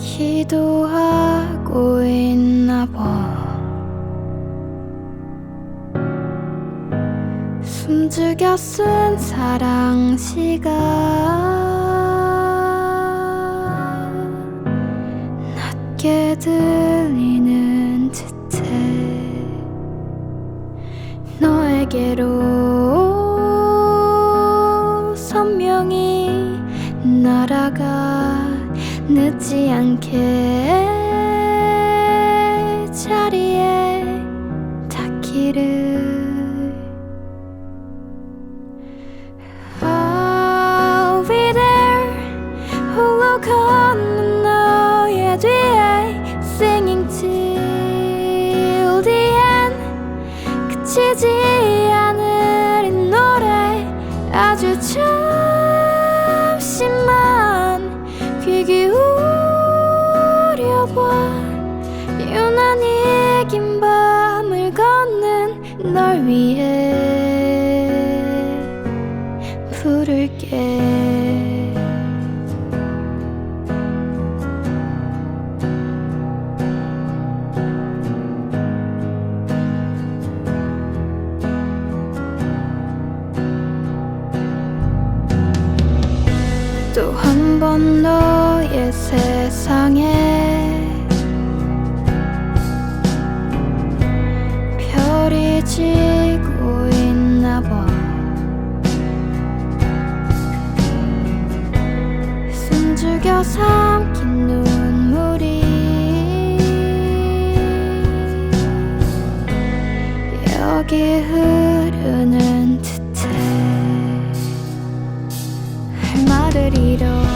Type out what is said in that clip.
기도하고 있나 봐. 숨죽여 쓴 사랑 시가 낮게 들리는 짙은 너에게로 늦지 않게 자리에 닿기를. There 홀로 너의 뒤에 Singing till the end. 그치지 않을 이 노래 아주 잠시 널 위해 부를게. 또 한 번 너의 세상에 삼킨 눈물이 여기 흐르는 듯해. 할 말을 잃어